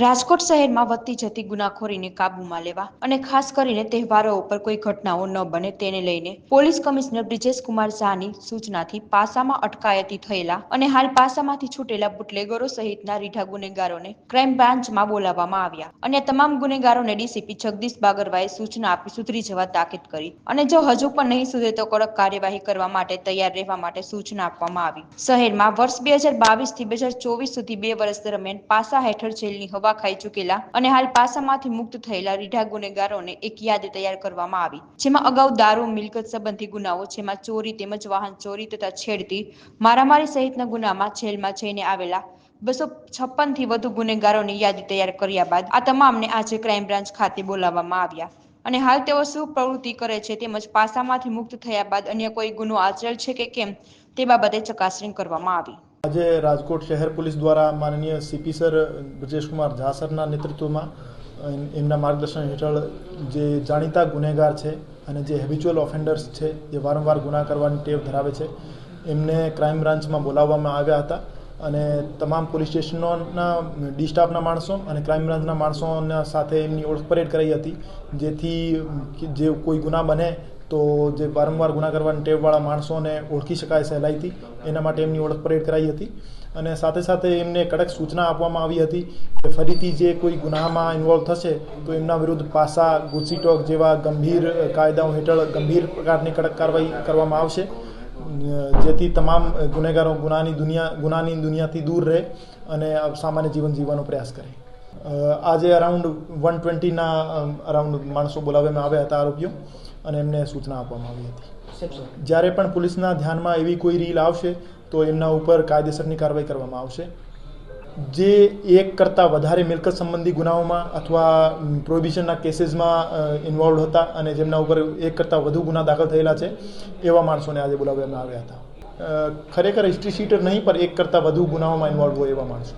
રાજકોટ શહેરમાં વધતી જતી ગુનાખોરીને કાબૂમાં લેવા અને ખાસ કરીને તહેવારો ઉપર કોઈ ઘટનાઓ ન બને તેને લઈને પોલીસ કમિશનર બ્રિજેશ કુમાર શાહની સૂચનાથી પાસામાં અટકાયતી થયેલા અને હાલ પાસામાંથી છૂટેલા બુટલેગરો સહિતના રીઢા ગુનેગારોને ક્રાઇમ બ્રાન્ચમાં બોલાવવામાં આવ્યા અને તમામ ગુનેગારોને ડીસીપી જગદીશ બાગરવાએ સૂચના આપી સુધરી જવા તાકીદ કરી અને જો હજુ પણ નહીં સુધરે તો કડક કાર્યવાહી કરવા માટે તૈયાર રહેવા માટે સૂચના આપવામાં આવી. શહેરમાં વર્ષ બે હજાર બાવીસથી બે હજાર ચોવીસ સુધી બે વર્ષ દરમિયાન પાસા હેઠળ જેલની હવા ખાઈ ચૂકેલા અને હાલ પાસામાંથી મુક્ત થયેલા રીઢા ગુનેગારોને એક યાદી તૈયાર કરવામાં આવી, જેમાં અગાઉ દારૂ, મિલકત સંબંધી ગુનાઓ, જેમાં ચોરી તેમજ વાહન ચોરી તથા છેડતી મારામારી સહિતના ગુનામાં જેલમાં જઈને આવેલા બસો છપ્પનથી વધુ ગુનેગારોની યાદી તૈયાર કર્યા બાદ આ તમામને આજે ક્રાઇમ બ્રાન્ચ ખાતે બોલાવવામાં આવ્યા. અને હાલ તેઓ શું પ્રવૃત્તિ કરે છે તેમજ પાસામાંથી મુક્ત થયા બાદ અન્ય કોઈ ગુનો આચરેલ છે કે કેમ તે બાબતે ચકાસણી કરવામાં આવી. આજે રાજકોટ શહેર પોલીસ દ્વારા માનનીય સીપી સર બ્રજેશકુમાર ઝા સરના નેતૃત્વમાં એમના માર્ગદર્શન હેઠળ જે જાણીતા ગુનેગાર છે અને જે હેબિચ્યુઅલ ઓફેન્ડર્સ છે, જે વારંવાર ગુના કરવાની ટેવ ધરાવે છે, એમને ક્રાઇમ બ્રાન્ચમાં બોલાવવામાં આવ્યા હતા અને તમામ પોલીસ સ્ટેશનોના ડિસ્ટાફના માણસો અને ક્રાઇમ બ્રાન્ચના માણસોના સાથે એમની ઓળખ પરેડ કરાઈ હતી, જેથી જે કોઈ ગુના બને તો જે વારંવાર ગુના કરવાની ટેવવાળા માણસોને ઓળખી શકાય સહેલાઈથી, એના માટે એમની ઓળખ પરેડ કરાઈ હતી. અને સાથે સાથે એમને કડક સૂચના આપવામાં આવી હતી કે ફરીથી જે કોઈ ગુનામાં ઇન્વોલ્વ થશે, તો એમના વિરુદ્ધ પાસા ગુસ્સીટોક જેવા ગંભીર કાયદાઓ હેઠળ ગંભીર પ્રકારની કડક કાર્યવાહી કરવામાં આવશે. જેથી તમામ ગુનેગારો ગુનાની દુનિયા, ગુનાની દુનિયાથી દૂર રહે અને સામાન્ય જીવન જીવવાનો પ્રયાસ કરે. આજે અરાઉન્ડ વન ટ્વેન્ટીના અરાઉન્ડ માણસો બોલાવવામાં આવ્યા હતા આરોપીઓ અને એમને સૂચના આપવામાં આવી હતી. જ્યારે પણ પોલીસના ધ્યાનમાં એવી કોઈ રીલ આવશે તો એમના ઉપર કાયદેસરની કાર્યવાહી કરવામાં આવશે. જે એક કરતાં વધારે મિલકત સંબંધી ગુનાઓમાં અથવા પ્રોહિબિશનના કેસીસમાં ઇન્વોલ્વ હતા અને જેમના ઉપર એક કરતાં વધુ ગુના દાખલ થયેલા છે એવા માણસોને આજે બોલાવવામાં આવ્યા હતા. ખરેખર હિસ્ટ્રી શીટર નહીં પણ એક કરતાં વધુ ગુનાઓમાં ઇન્વોલ્વ હોય એવા માણસો.